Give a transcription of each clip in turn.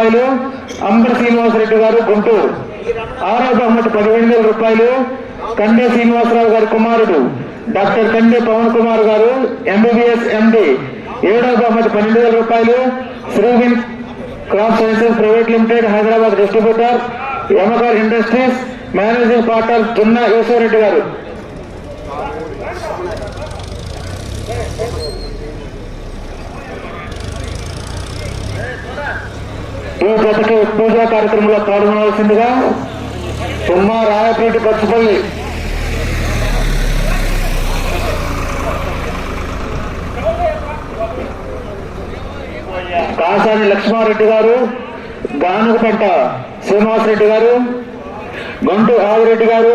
రూపాయలు అంబర శ్రీనివాసరెడ్డి గారు గుంటూరు. ఆరో బహుమతి పదిహేను వేల రూపాయలు కండే శ్రీనివాసరావు గారి కుమారుడు డాక్టర్ కండే పవన్ కుమార్ గారు ఎంబీబీఎస్ ఎండి ఏడో బహుమతి పన్నెండు వేల రూపాయలు శ్రీవిన్ crop sciences private limited Hyderabad distributor యమగార్ industries managing partner Chunna Eswarareddy గారు. ఈ గతకి పూజా కార్యక్రమంలో పాల్గొనవలసిందిగా తుమ్మా రాయపేట పచ్చిపల్లి. కాసాని లక్ష్మారెడ్డి గారు గానుగపంట శ్రీనివాసరెడ్డి గారు గంటు ఆదిరెడ్డి గారు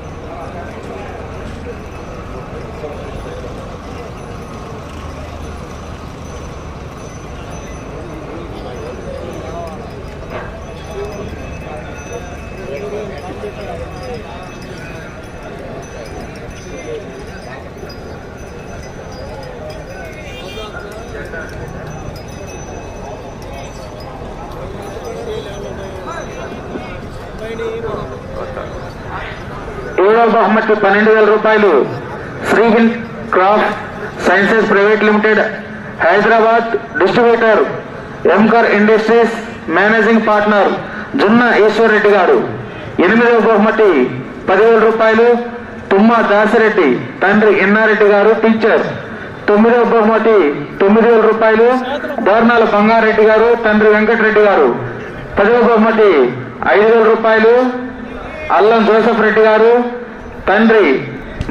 ఏడవ బహుమతి పన్నెండు వేల రూపాయలు. శ్రీహిల్ craft sciences private limited Hyderabad distributor ఎంకర్ industries managing partner Junna Eswar Reddy గారు. ఎనిమిదవ బహుమతి పదివేల రూపాయలు. తుమ్మ దాసిరెడ్డి తండ్రి ఎన్నారెడ్డి గారు టీచర్. తొమ్మిదవ బహుమతి తొమ్మిది వేల రూపాయలు. దోర్నాల బంగారెడ్డి గారు తండ్రి వెంకటరెడ్డి గారు. పదవ బహుమతి ఐదు వేల రూపాయలు. అల్లం జోసఫ్ రెడ్డి గారు. తండ్రి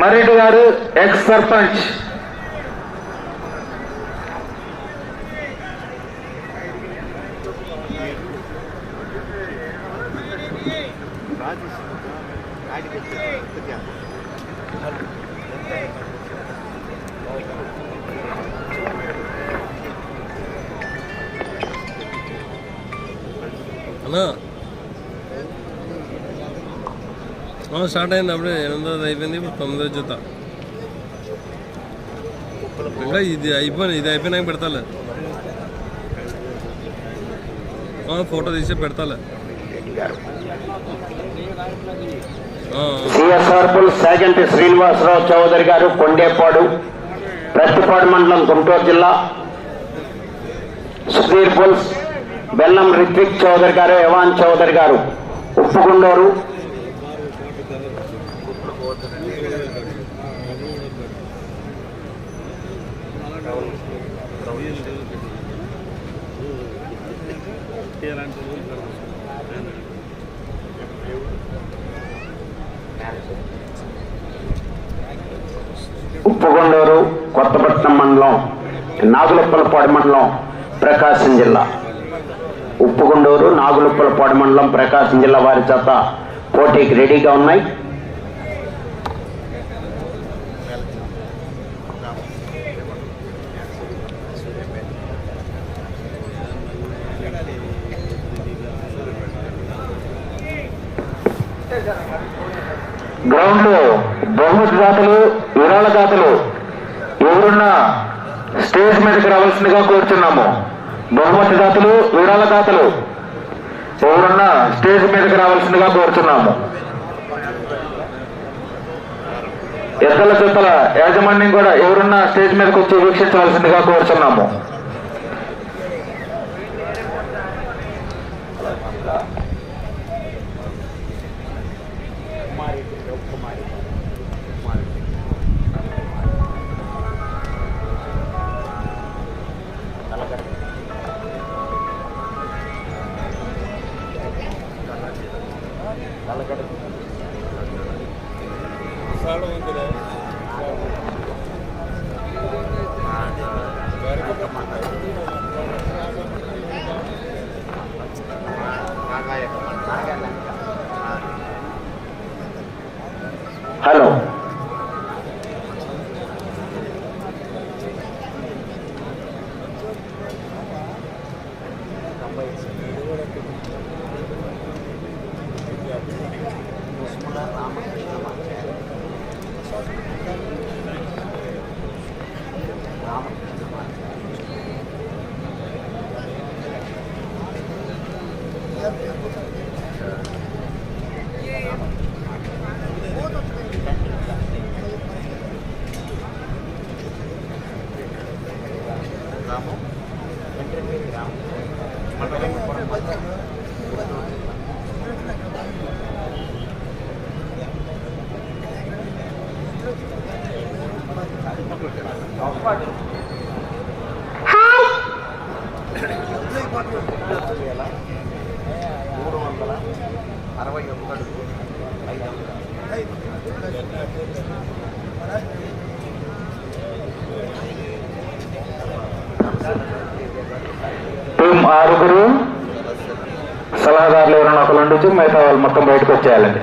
మర్రెడ్డి గారు ఎక్స్ సర్పంచ్. అన్నా స్టార్ట్ అయింది అప్పుడే. ఎనిమిదోది అయిపోయింది ఇప్పుడు తొమ్మిదో జత. ఇంకా ఇది అయిపోయింది ఇది అయిపోయినాక పెడతాలే. ఫోటో తీసి పెడతాలే. ఆ, సాగంటి శ్రీనివాసరావు చౌదరి గారు కొండేపాడు ప్రతిపాడు మండలం గుంటూరు జిల్లా. సుధీర్ పుల్స్ బెల్లం రిత్విక్ చౌదరి గారు యవాన్ చౌదరి గారు ఉప్పుగుండూరు. ఉప్పుగొండూరు కొత్తపట్నం మండలం నాగులప్పలపాడు మండలం ప్రకాశం జిల్లా. ఉప్పుగుండూరు నాగులప్పలపాడు మండలం ప్రకాశం జిల్లా వారి చేత పోటీకి రెడీగా ఉన్నాయి. గ్రౌండ్లో బహుమతి దాతలు విరాళ దాతలు ఎవరున్నా స్టేజ్ మీదకి రావాల్సిందిగా కోరుతున్నాము. బహుమతి దాతలు విరాళ దాతలు ఎవరున్నా స్టేజ్ మీదకి రావాల్సిందిగా కోరుతున్నాము. ఎద్దల జతల యాజమాన్యం కూడా ఎవరున్నా స్టేజ్ మీదకి వచ్చి వీక్షించవలసిందిగా కోరుతున్నాము. Gonzalo, ¿dónde టీం ఆరుగురు సలహాదారులు ఎవరైనా ఒకరు ఉండొచ్చు మిగతా వాళ్ళు మొత్తం బయటకు వచ్చేయాలండి.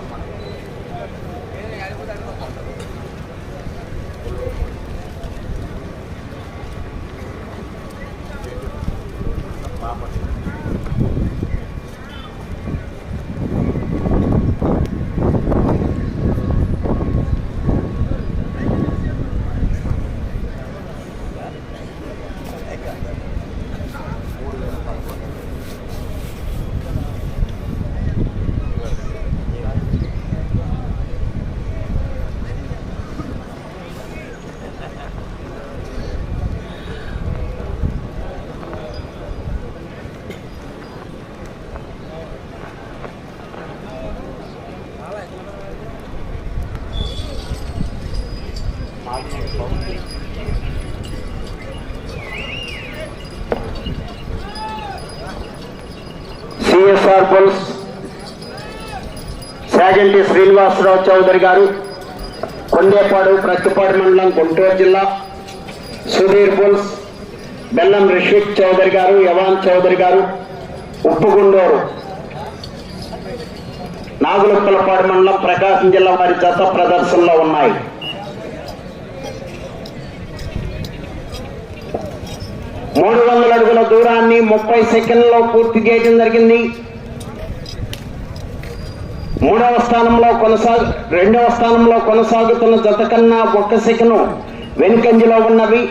సిఎస్ఆర్ పుల్స్ సాగంటి శ్రీనివాసరావు చౌదరి గారు కొండేపాడు ప్రత్తిపాడు మండలం గుంటూరు జిల్లా సుధీర్ పుల్స్ బెల్లం రిషిక్ చౌదరి గారు యవాన్ చౌదరి గారు ఉప్పుగుండూరు నాగులుప్పలపాడు మండలం ప్రకాశం జిల్లా వారి జత ప్రదర్శనలో ఉన్నాయి. మూడు వందల అడుగుల దూరాన్ని ముప్పై సెకండ్లలో పూర్తి చేయడం జరిగింది. మూడవ స్థానంలో కొనసాగు రెండవ స్థానంలో కొనసాగుతున్న జత కన్నా ఒక్క సెకను వెనుకంజలో ఉన్నవి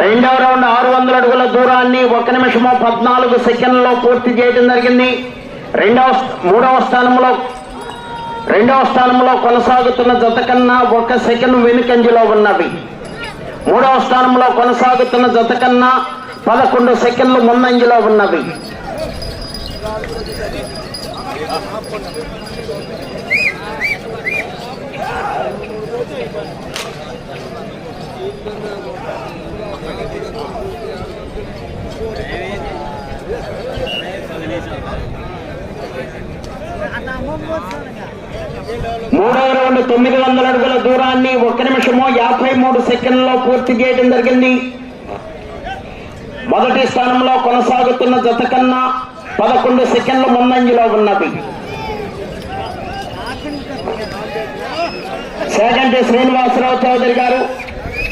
రెండవ రౌండ్ ఆరు వందల అడుగుల దూరాన్ని ఒక నిమిషము పద్నాలుగు సెకండ్లలో పూర్తి చేయడం జరిగింది. రెండవ మూడవ స్థానంలో రెండవ స్థానంలో కొనసాగుతున్న జత కన్నా ఒక సెకండ్ వెనుకంజలో ఉన్నవి. మూడవ స్థానంలో కొనసాగుతున్న జత కన్నా పదకొండు సెకండ్లు ముందంజలో ఉన్నవి. మూడవ రౌండ్ తొమ్మిది వందల అడుగుల దూరాన్ని ఒక నిమిషము యాభై మూడు సెకండ్లలో పూర్తి చేయడం జరిగింది. మొదటి స్థానంలో కొనసాగుతున్న జత కన్నా పదకొండు సెకండ్ల ముందంజలో ఉన్నది. సేగంటి శ్రీనివాసరావు చౌదరి గారు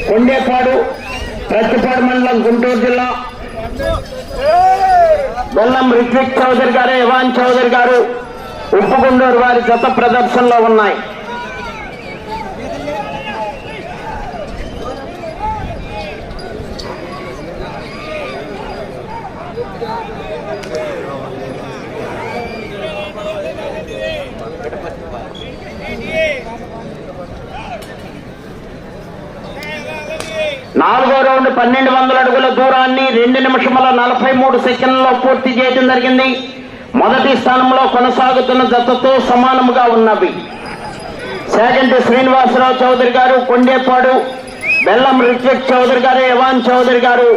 కొండేపాడు ప్రతిపాడు మండలం గుంటూరు జిల్లా బెల్లం రిత్విక్ చౌదరి గారు ఇవాన్ చౌదరి గారు ఉప్పుగుండూరు వారి గత ప్రదర్శనలో ఉన్నాయి. నాలుగో రౌండ్ పన్నెండు వందల అడుగుల దూరం దూరాన్ని రెండు నిమిషముల నలభై మూడు సెకండ్లలో పూర్తి చేయడం జరిగింది. మొదటి స్థానంలో కొనసాగుతున్న జతతో సమానముగా ఉన్నవి. సేగంటి శ్రీనివాసరావు చౌదరి గారు కొండేపాడు బెల్లం రిత్విక్ చౌదరి గారు యవాన్ చౌదరి గారు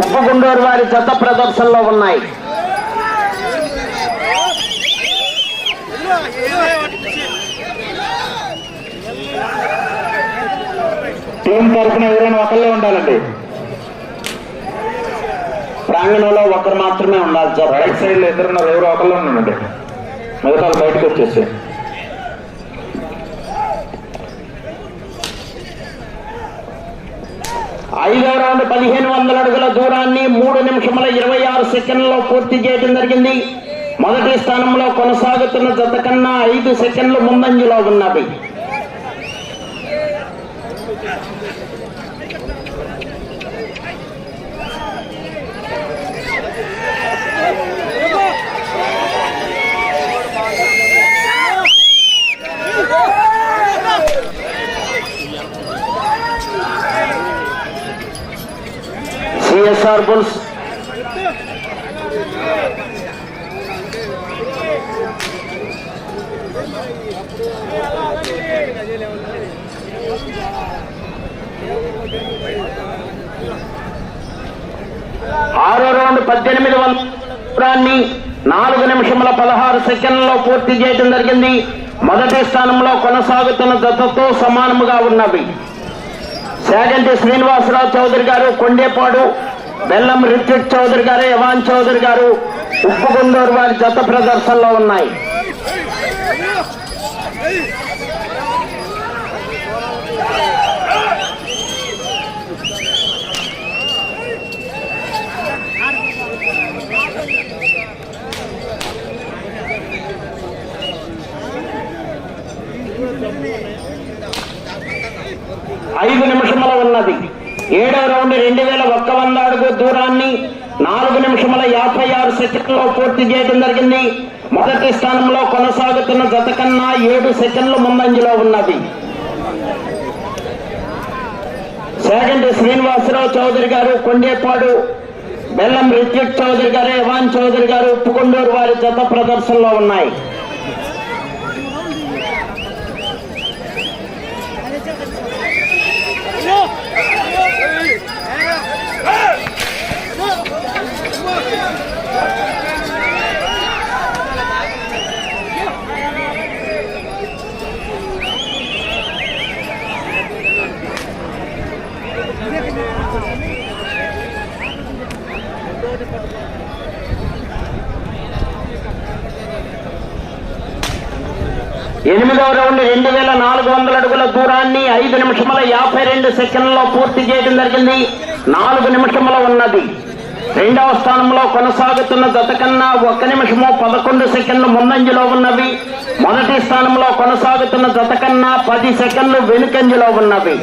ఉప్పుగుండూరు వారి జత ప్రదర్శనలో ఉన్నాయి. టీం తరఫున ఎవరైనా ఒకళ్ళే ఉండాలండి. ప్రాంగణంలో ఒకరు మాత్రమే ఉండాలి జత రైట్ సైడ్లో ఇద్దరున్నారు ఎవరు ఒకళ్ళే ఉండండి మిగతా బయటకు వచ్చేసి. ఐదో రౌండ్ పదిహేను వందల అడుగుల దూరాన్ని మూడు నిమిషముల ఇరవై ఆరు సెకండ్లలో పూర్తి చేయడం జరిగింది. మొదటి స్థానంలో కొనసాగుతున్న జత కన్నా ఐదు సెకండ్లు ముందంజలో ఉన్నవి వైఎస్ఆర్ బుల్స్. ఆరో రౌండ్ పద్దెనిమిది వందల నాలుగు నిమిషముల పదహారు సెకండ్లలో పూర్తి చేయడం జరిగింది. మొదటి స్థానంలో కొనసాగుతున్న జతతో సమానముగా ఉన్నవి. శాగంటి శ్రీనివాసరావు చౌదరి గారు కొండేపాడు బెల్లం రిట్రిట్ చౌదరి గారు యవాన్ చౌదరి గారు ఉప్పుగుండూరు వారి జత ప్రదర్శనలో ఉన్నాయి. ఐదు నిమిషముల ఉన్నది. ఏడో రౌండ్ రెండు వేల ఒక్క వంద అడుగు దూరాన్ని నాలుగు నిమిషముల యాభై ఆరు సెకండ్లో పూర్తి చేయడం జరిగింది. మొదటి స్థానంలో కొనసాగుతున్న జత కన్నా ఏడు సెకండ్లు ముందంజలో ఉన్నది. సెకండ్ శ్రీనివాసరావు చౌదరి గారు కొండేపాడు బెల్లం రిత్విక్ చౌదరి గారు యవాన్ చౌదరి గారు ఉప్పుకొండూరు వారి జత ప్రదర్శనలో ఉన్నాయి. ఎనిమిదవ రౌండ్ రెండు వేల నాలుగు వందల అడుగుల దూరాన్ని ఐదు నిమిషముల యాభై రెండు సెకండ్లలో పూర్తి చేయడం జరిగింది. నాలుగు నిమిషముల ఉన్నది. రెండవ స్థానంలో కొనసాగుతున్న జత కన్నా ఒక్క నిమిషము పదకొండు సెకండ్లు ముందంజలో ఉన్నవి. మొదటి స్థానంలో కొనసాగుతున్న జత కన్నా పది సెకండ్లు వెనుకంజలో ఉన్నవి.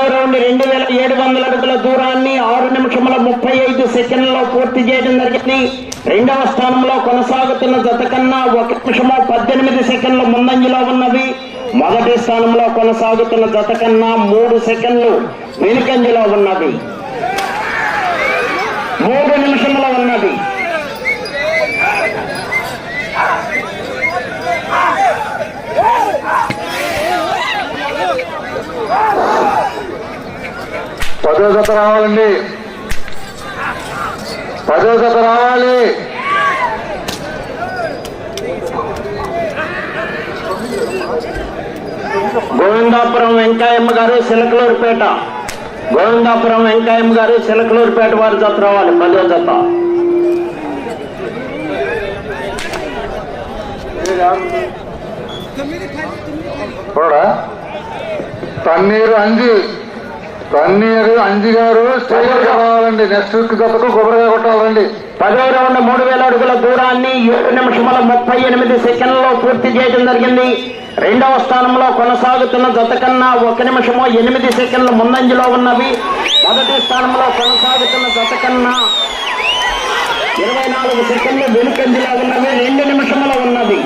తొమ్మిదవ రౌండ్ రెండు వేల ఏడు వందల అడుగుల దూరాన్ని ఆరు నిమిషముల ముప్పై ఐదు సెకండ్లలో పూర్తి చేయడం జరిగింది. రెండవ స్థానంలో కొనసాగుతున్న జత కన్నా ఒక నిమిషము పద్దెనిమిది సెకండ్లు ముందంజలో ఉన్నవి. మొదటి స్థానంలో కొనసాగుతున్న జత కన్నా మూడు సెకండ్లు వెనుకంజలో ఉన్నవి. మూడు నిమిషం ఉన్నది పదో జత రావాలండి. పదో జత రావాలి. గోవిందాపురం వెంకాయమ్మ గారు సిలకలూరుపేట. గోవిందాపురం వెంకాయమ్మ గారు సిలకలూరుపేట వారి జత రావాలి పదో జత. చూడా పన్నీరు అంజి. పన్నీరు అంజి గారు స్టేజ్ రావాలండి. నెక్స్ట్ గతకు కొబ్బరికాయ కొట్టాలండి. పదో రౌండ్ మూడు వేల అడుగుల దూరాన్ని ఏడు నిమిషముల ముప్పై ఎనిమిది సెకండ్లలో పూర్తి చేయడం జరిగింది. రెండవ స్థానంలో కొనసాగుతున్న జత కన్నా ఒక నిమిషము ఎనిమిది సెకండ్లు ముందంజలో ఉన్నవి. మొదటి స్థానంలో కొనసాగుతున్న జత కన్నా ఇరవై నాలుగు సెకండ్లు వెనుకంజలో ఉన్నవి. రెండు నిమిషముల ఉన్నది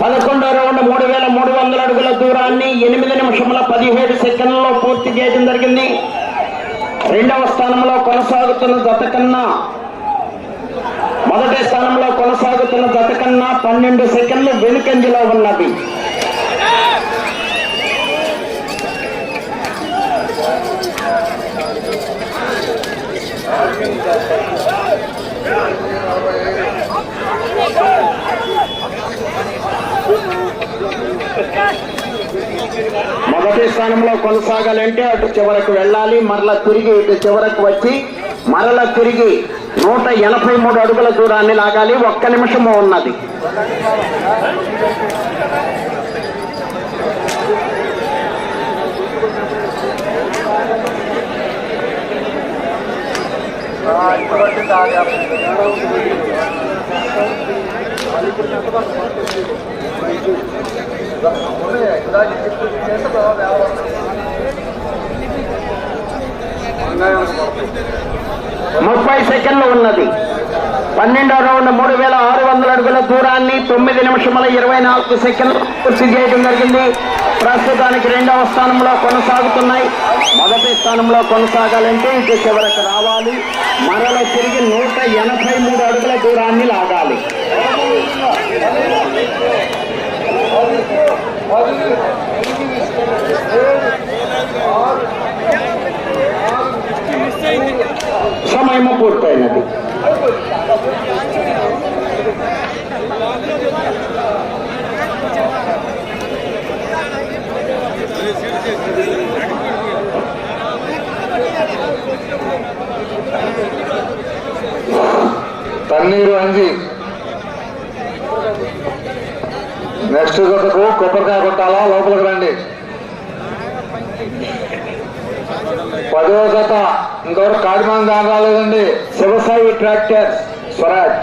పదకొండో రౌండ్ మూడు వేల మూడు వందల అడుగుల దూరాన్ని ఎనిమిది నిమిషముల పదిహేడు సెకండ్లలో పూర్తి చేయడం జరిగింది రెండవ స్థానంలో కొనసాగుతున్న జత కన్నా మొదటి స్థానంలో కొనసాగుతున్న జత కన్నా పన్నెండు సెకండ్లు వెనుకంజలో ఉన్నది. ప్రయాణంలో కొనసాగాలంటే అటు చివరకు వెళ్ళాలి మరలా తిరిగి ఇటు చివరకు వచ్చి మరలా తిరిగి నూట ఎనభై మూడు అడుగుల దూరాన్ని లాగాలి ఒక్క నిమిషము ఉన్నది. ముప్పై సెకండ్లు ఉన్నది. పన్నెండో రౌండ్ మూడు వేల ఆరు వందల అడుగుల దూరాన్ని తొమ్మిది నిమిషముల ఇరవై నాలుగు సెకండ్లు పూర్తి చేయడం జరిగింది. ప్రస్తుతానికి రెండవ స్థానంలో కొనసాగుతున్నాయి. మొదటి స్థానంలో కొనసాగాలంటే ఇటు చివరకు రావాలి. మరల తిరిగి నూట ఎనభై మూడు అడుగుల దూరాన్ని లాగాలి. సమయము పూర్తయినది పన్నీరు అంజి నెక్స్ట్ జతకు కొబ్బరికాయ కొట్టాలా? లోపలికి రండి. పదో జత. ఇంకెవరు కాడిమాన్ దాని రాలేదండి. శివసాయి ట్రాక్టర్ స్వరాజ్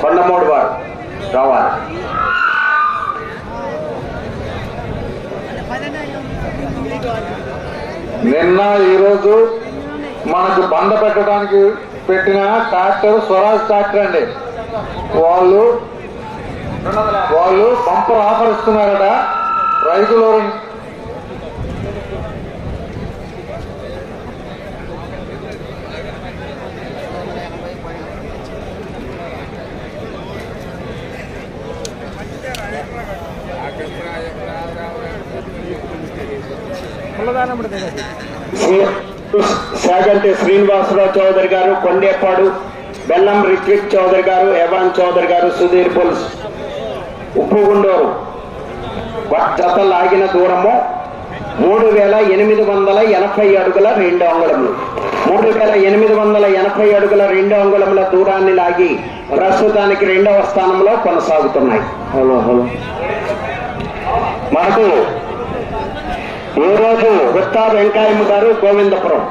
కొండమూడు వారు రావాలి. నిన్న ఈరోజు మనకు బంద పెట్టడానికి పెట్టిన ట్రాక్టర్ స్వరాజ్ ట్రాక్టర్ అండి. వాళ్ళు వాళ్ళు బంపర్ ఆఫర్ ఇస్తున్నారట. రైతులు శాగంటి శ్రీనివాసరావు చౌదరి గారు కొండేపాడు బెల్లం రిత్విక్ చౌదరి గారు ఎవాన్ చౌదరి గారు సుధీర్ పుల్స్ ఉప్పుగుండూరు వ- జత లాగిన దూరము మూడు వేల ఎనిమిది వందల ఎనభై అడుగుల రెండు అంగుళములు. మూడు వేల ఎనిమిది వందల ఎనభై అడుగుల రెండు అంగుళముల దూరాన్ని లాగి ప్రస్తుతానికి రెండవ స్థానంలో కొనసాగుతున్నాయి. Hello hello. మనకు ఈ రోజు గుత్తా వెంకాయమ్మ గారు గోవిందపురం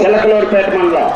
చిలకలూరుపేట మండలం.